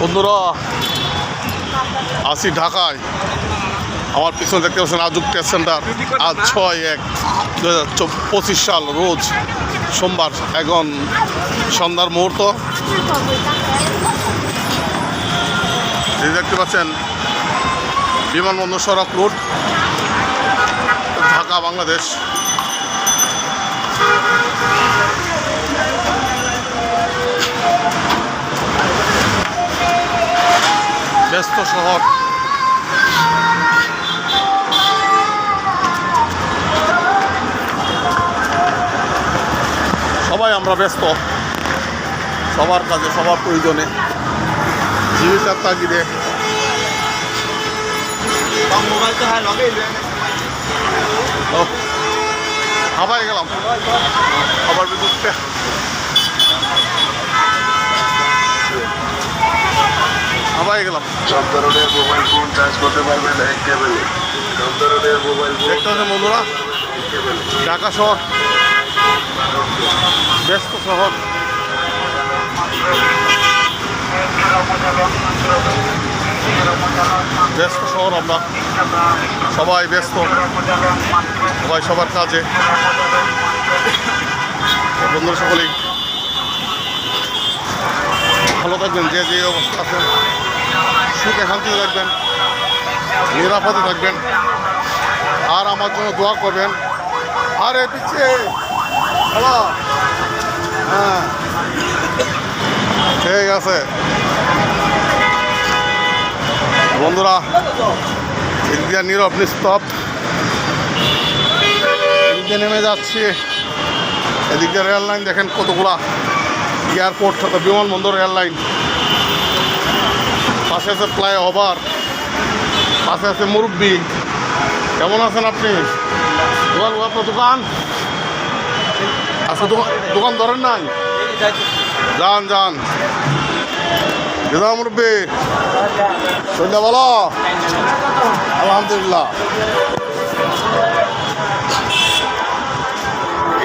বন্ধুরা, আসি ঢাকায়। আমার পিছনে দেখতে পাচ্ছেন আজুক টেস্ট সেন্টার আজ ছয় এক দু পঁচিশ সাল, রোজ সোমবার, এখন সন্ধ্যার মুহূর্ত। দেখতে পাচ্ছেন বিমানবন্দর সড়ক রোড, ঢাকা, বাংলাদেশ। ব্যস্ত শহর। সবাই আমরা ব্যস্ত। সবার কাজে, সবার প্রয়োজনে। জীবিকার তাগিদে। তো হ্যাঁ গেলাম। আবার বিদ্যুৎ হাবায় গেলাম? সব ধরনের মোবাইল ফোন চার্জ করতে পারবেন এক কেবলে সব ধরনের মোবাইল ফোন দেখতে পাচ্ছেন বন্ধুরা। ঢাকা শহর। ব্যস্ত শহর। ব্যস্ত শহর আমরা। সবাই ব্যস্ত। সবাই সবার কাজে। বন্ধুরা সকলেই ভালো থাকবেন যে যে অবস্থা আছেন সুখে শান্তিতে থাকবেন, নিরাপদে থাকবেন। আর আমার জন্য দোয়া করবেন। আরে পিছিয়ে হ্যালো হ্যাঁ। ঠিক আছে। বন্ধুরা দিয়ে নীরব নিস্তব এদিক নেমে যাচ্ছি। এদিক রেল লাইন দেখেন কতগুলা। এয়ারপোর্ট বিমানবন্দর রেল লাইন। পাশে আছে ফ্লাইওভার, পাশে আছে মুরব্বি। কেমন আছেন আপনি? দোকান আপনার দোকান। আচ্ছা দোকান দোকান ধরেন নাই? যান যান। মুরব্বি। সন্ধ্যা বলো। আলহামদুলিল্লাহ।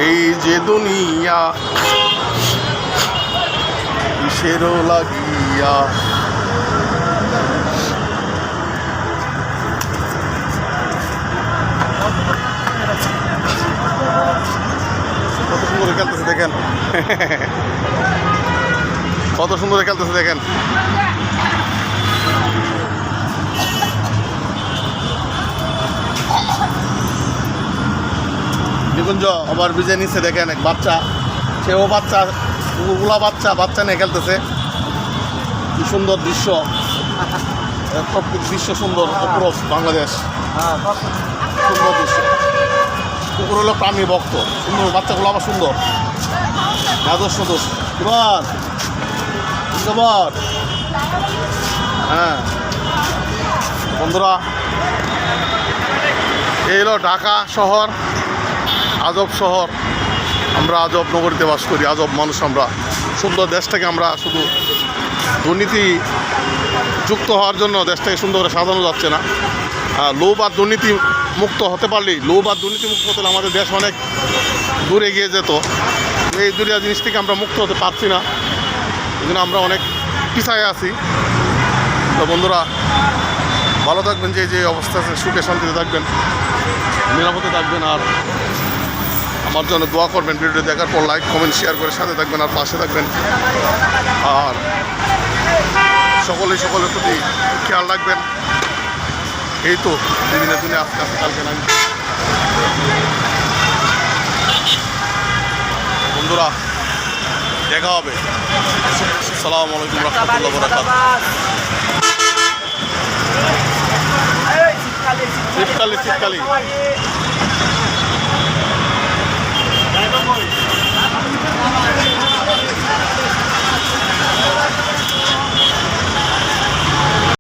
এই যে দুনিয়া, কিসেরও লাগিয়া কত সুন্দর খেলতেছে দেখেন। নিকুঞ্জ আবার বিজয় নিচ্ছে দেখেন এক বাচ্চা। সেও বাচ্চা কুকুরগুলা বাচ্চা বাচ্চা নিয়ে খেলতেছে। কি সুন্দর দৃশ্য। প্রকৃতির দৃশ্য সুন্দর, অপরূপ বাংলাদেশ। সুন্দর দৃশ্য। কুকুর হলো প্রাণী ভক্ত। সুন্দর, বাচ্চাগুলো আবার সুন্দর। আদর্শ দোষ এবার খবর হ্যাঁ। বন্ধুরা, এই হলো ঢাকা শহর, আজব শহর। আমরা আজব নগরীতে বাস করি, আজব মানুষ আমরা। সুন্দর দেশটাকে আমরা শুধু দুর্নীতি যুক্ত হওয়ার জন্য দেশটাকে সুন্দর করে সাজানো যাচ্ছে না। লোভ আর দুর্নীতি মুক্ত হতে পারলেই, লোভ আর দুর্নীতি মুক্ত হতে আমাদের দেশ অনেক দূরে এগিয়ে যেত। এই দুরিয়া জিনিস থেকে আমরা মুক্ত হতে পারছি না। এই জন্য আমরা অনেক পিছায় আছি। তো বন্ধুরা, ভালো থাকবেন, যে যে অবস্থা আছে, সুখে শান্তিতে থাকবেন, নিরাপদে থাকবেন, আর আমার জন্য দোয়া করবেন ভিডিও দেখার পর লাইক কমেন্ট শেয়ার করে সাথে থাকবেন, আর পাশে থাকবেন। আর সকলে সকলের প্রতি খেয়াল রাখবেন। এই তো দিনের দিনে আস্তে আস্তে কালকে নাই দেখা হবে। সালাম আলাইকুম রহমতুল্লাহ বরাকাত শীতকালে শীতকালে।